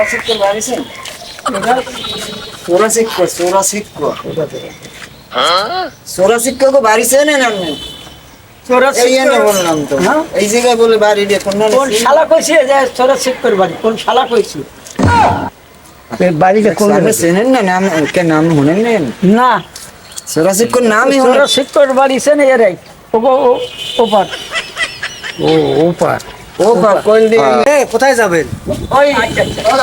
সোরা শিক্ষক বাড়িছেন সোরা শিক্ষক সোরা শিক্ষক সোরা শিক্ষক বাড়িছেন না? তোরা এই বললাম তো। হ্যাঁ? এই জায়গায় বলে বাড়ি দিয়ে কোন কোন শালা কইছে যে তোরা চেক বাড়ি? কোন শালা কইছে? বাড়িটা কোন চেনেন না নাম? কে নাম শুনেন নেন না। সোরা শিক্ষক নামই তোরা হলো বাড়ি সে না এরাই। ও ও- ওপার। ও ওপার। ও কোন দিন? এ কোথায় যাবেন? ওই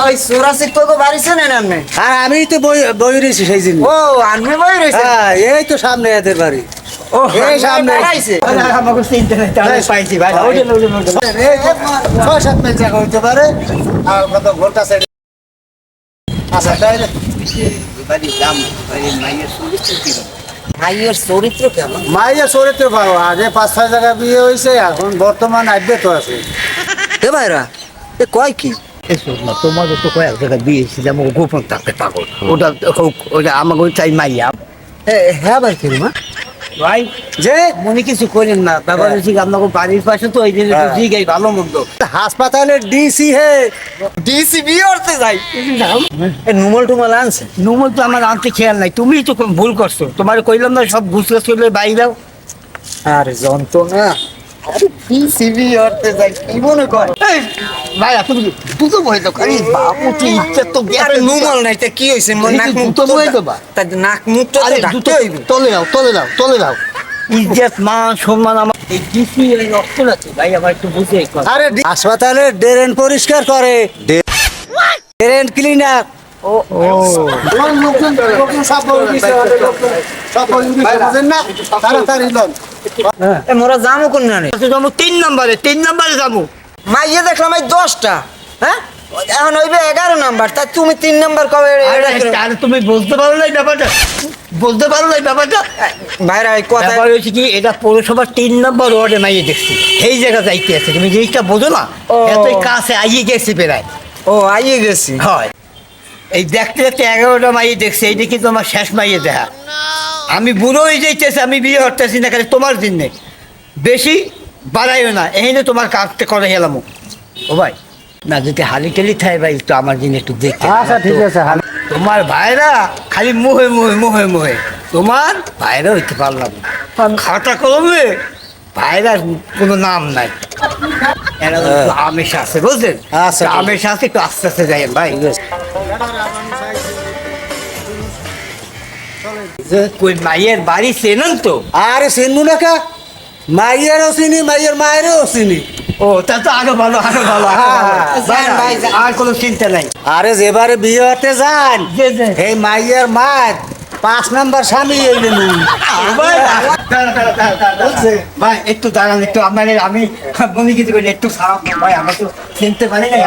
ওই সোরা শিক্ষক বাড়িছেন না আপনি আর আমি তো বই বই রয়েছি সেই দিন। ও আনবে বই রয়েছে? হ্যাঁ এই তো সামনে এদের বাড়ি। ও এই সামনে। আমাকে চিনতে নাই তাহলে পাইছি ভাই ছয় সাত মাইল জায়গা হইতে পারে। আর কত ঘণ্টা সাইড আচ্ছা তাইলে ভাইয়ের চরিত্র কেমন? মাইয়া চরিত্র ভালো। আগে পাঁচ ছয় জায়গা বিয়ে হয়েছে এখন বর্তমান আব্যত আছে। এ ভাইরা এ কয় কি? এসো না তোমাকে তো কয়েক জায়গায় বিয়ে আমাকে গোপন থাকতে পাগল ওটা হোক- ওটা আমাকে চাই মাইয়া। হ্যাঁ ভাই মা? ভাই যে মনে কিছু করেন না ব্যাপার হচ্ছে আপনাকে বাড়ির পাশে তো ওই জন্য একটু জিগাই ভালো মন্দ। হাসপাতালের ডিসি হে ডিসি বিয়ে করতে যাই। নুমল টুমল আনছে? নুমল তো আমার আনতে খেয়াল নাই তুমিই তো ভুল করছ। তোমার কইলাম না সব ঘুষলে চলে বাইরে দাও। আরে যন্ত্রণা। আরে ডিসি বিয়ে করতে যাই কি মনে কর? ভাই তুমি দুটো বই তো আরে বাবু কি তো আরে নুমল নাই তা কি হইছে? মোর নাক মুখ তো বই দেবা। তা নাক মুখ তো ডাকতে হইবে। তলে দাও তলে দাও তলে দাও। ইজ্জত মান সম্মান আমার এই ডিসি এই রক্ত আছে ভাই আমার একটু বুঝে আরে হাসপাতালের ড্রেন পরিষ্কার করে। ড্রেন ক্লিনার ও ও। তাড়াতাড়ি লন। মোরা যামু কোন না তিন নম্বরে তিন নম্বরে যাব মাইয়ে দেখলাম এই দশটা হ্যাঁ? এখন হইবে এগারো নাম্বার তা তুমি তিন নাম্বার কবে আরে, এটা তুমি বুঝতে পারো না ব্যাপারটা। বুঝতে পারো না ব্যাপারটা। ভাইরা এই কথা ব্যাপার কি এটা পৌরসভার তিন নম্বর ওয়ার্ডে মাইয়ে দেখছি। এই জায়গা যাইতে আছে তুমি জিনিসটা বোঝো না। এতই কাছে আইয়ে গেছি প্রায়। ও আইয়ে গেছি। হয়। এই দেখতে দেখতে এগারোটা মাইয়ে দেখছি এইটা কিন্তু আমার শেষ মাইয়ে দেখা। আমি বুড়ো হয়ে যাইতেছি আমি বিয়ে করতেছি না খালি তোমার জন্যে বেশি বাড়াইও না এই যে তোমার কাজটা করে গেলাম। ও ভাই না যদি হালি টালি থাকে ভাই তো আমার জন্য একটু দেখতে আচ্ছা ঠিক আছে তোমার ভাইরা খালি মুহে মুহে মুহে মুহে। তোমার ভাইরা হইতে পারলাম না। খাতা কলমে ভাইরার কোনো নাম নাই। এরা আমেশ আছে বুঝলেন? আচ্ছা, আমেশ আছে একটু আস্তে আস্তে যাই ভাই। কই মাইয়ের বাড়ি চেনেন তো আরে চিনবো না কা মাইয়েরও চিনি মাইয়ের মায়েরও চিনি ও তা তো আরও ভালো আরও ভালো হ্যাঁ, হ্যাঁ, আর কোনো চিন্তা নাই আরে যেবারে বিয়ে হতে যান। এই মাইয়ের মায়ের পাঁচ নাম্বার স্বামী এই নেন ভাই, একটু দাঁড়ান একটু আপনার আমি মনে কিছু করি একটু ভাই আমরা তো চিনতে পারি না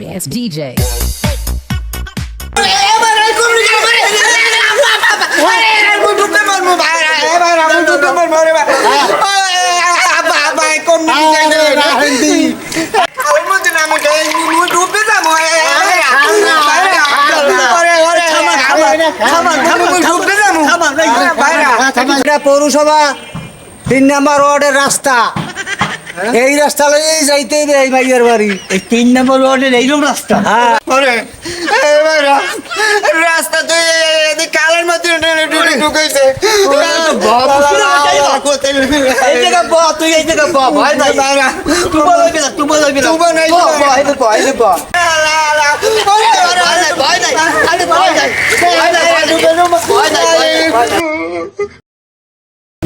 Best DJ. পৌরসভা তিন নাম্বার ওয়ার্ডের রাস্তা এই রাস্তা লইয়েই যাইতে হবে এই মাইয়ের বাড়ি। এই তিন নম্বর ওয়ার্ডের এইরকম রাস্তা? হ্যাঁ। রাস্তা তো কালের মধ্যে ঢুকেছে। এই জায়গা ব তুই এই জায়গা ব ভাই ভাই তুই বলবি না। তুই বলবি না তুই বল, এই ব, বল। ব, এই ব, এই ব। ভয় নাই,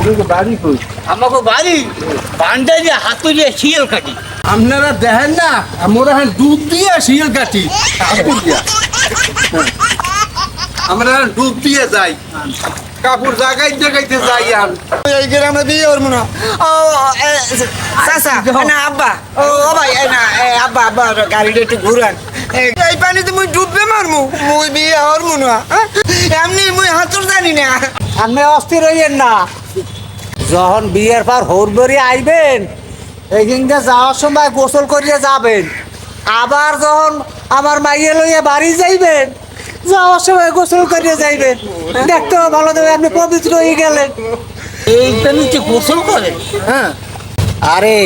আমাকে বাড়ি বান্ডা দিয়ে হাতু দিয়ে শিয়াল কাটি। আপনারা দেখেন না আমরা এখন ডুব দিয়ে শিয়াল কাটি। কাপড় দিয়া। আমরা এখন ডুব দিয়ে যাই। কাপড় জাগাইতে জাগাইতে যাই আর। এই গ্রামে বিয়ে করব না। ও এ, চাচা না আব্বা। ও ভাই এ না এ, আব্বা আব্বা গাড়িটা একটু ঘুরান। এই পানিতে মুই ডুববে মারমু মুই বিয়ে হরমু না হ্যাঁ? এমনি মুই হাতুর জানি না। আপনি অস্থির হইয়েন না। যখন বিয়ের পর হরবরি আইবেন এইখানটা যাওয়ার সময় গোসল করিয়ে যাবেন। আবার যখন আমার মাইয়ে লইয়ে বাড়ি যাইবেন যাওয়ার সময় গোসল করিয়ে যাইবেন। দেখতে ভালো দেবে আপনি পবিত্র হয়ে গেলেন। এই প্রেমিতে গোসল করে? হ্যাঁ। আরে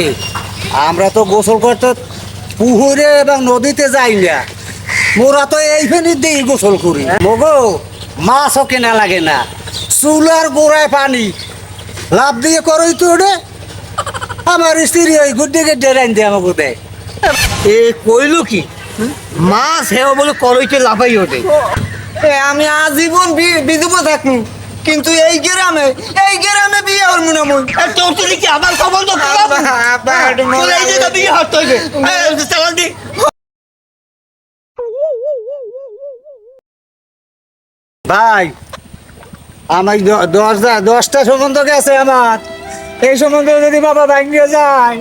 আমরা তো গোসল করতে পুকুরে এবং নদীতে যাই না। মোরা তো এই ফেনির দিয়ে গোসল করি। মগো মাছও কেনা লাগে না। চুলার গোড়ায় পানি লাভ দিয়ে করই তো ওটা আমার স্ত্রী ওই গুড্ডিকে ডেরাইন দিয়ে আমাকে দেয় এ কইলো কি? মাছ হেও বলে করইতে লাফাই ওঠে। আমি আজীবন বিধব থাকব কিন্তু এই গ্রামে এই গ্রামে বিয়ে না মন তোর তো দেখি আমার খবর তো খারাপ আব্বা, আব্বা, একটু মনে তোর এই যে বিয়ে হতে এই, চালান দি। ভাই আমার দশটা দশটা সম্বন্ধ গেছে আমার। এই সম্বন্ধে যদি বাবা ভাঙিয়ে যায়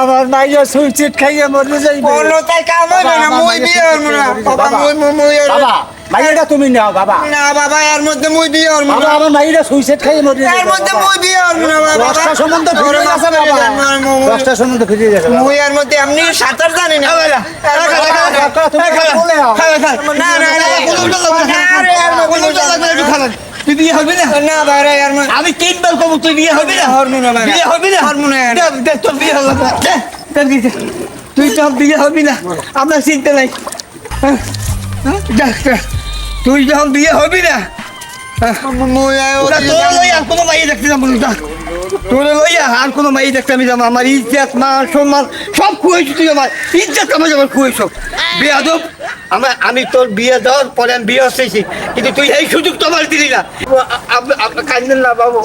আমার মাইয়া সুইচিট খাইয়ে মরে যাইবে। কোনো তাই কাম হইবে না বাবা, মুই বিয়ে না। বাবা বাবা। মুই মুই মুই বাবা মাইয়াটা তুমি নাও বাবা। না বাবা এর মধ্যে মুই বিয়ে বাবা না। আমার মাইয়াটা সুইচিট খাইয়ে মরে যাইবে এর মধ্যে বাবা। মুই বিয়ে না বাবা। দশটা সম্বন্ধ ফিরে গেছে বাবা, বাবা দশটা সম্বন্ধ ফিরে গেছে বাবা। মুই এর মধ্যে এমনি সাঁতার জানি না। তুমি বলে নাও। না না না তুই বিয়ে হবি না? না বাইরে এর আমি তিনবার কব তুই বিয়ে হবি না? হরমু না বাইরে। বিয়ে হবি না? হরমু না। দেখ, তোর বিয়ে হলো না। তুই তো বিয়ে হবি না। আপনার চিন্তা নাই। হ্যাঁ? হ্যাঁ? তুই যখন বিয়ে হবি না ওরা তোর আর কোনো মাইয়ে দেখতে না তোর লই আর কোনো মাইয়ে দেখতে আমি যাব আমার ইজ্জত মান সম্মান, সব খুঁয়েছি তুই আমার। ইজ্জত আমার আমার খুঁয়েছ বেয়াদব, আমার আমি তোর বিয়ে দেওয়ার পরে আমি বিয়ে হচ্ছি, কিন্তু তুই এই সুযোগ তো আমার দিলি না। আপনার কান্দেন না বাবু।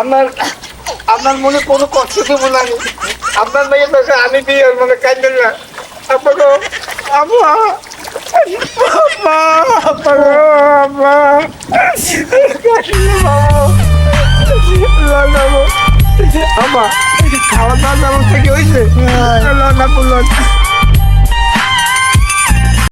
আমার আমার মনে কোনো কষ্ট দেবো না। আপনার মেয়ে তোকে আমি বিয়ে হব না, কান্দেন না। আপনাকে আম্মা আম্মা আম্মা। আম্মা আমা খাওয়া দাওয়ার ব্যবস্থা কি হয়েছে? না বলল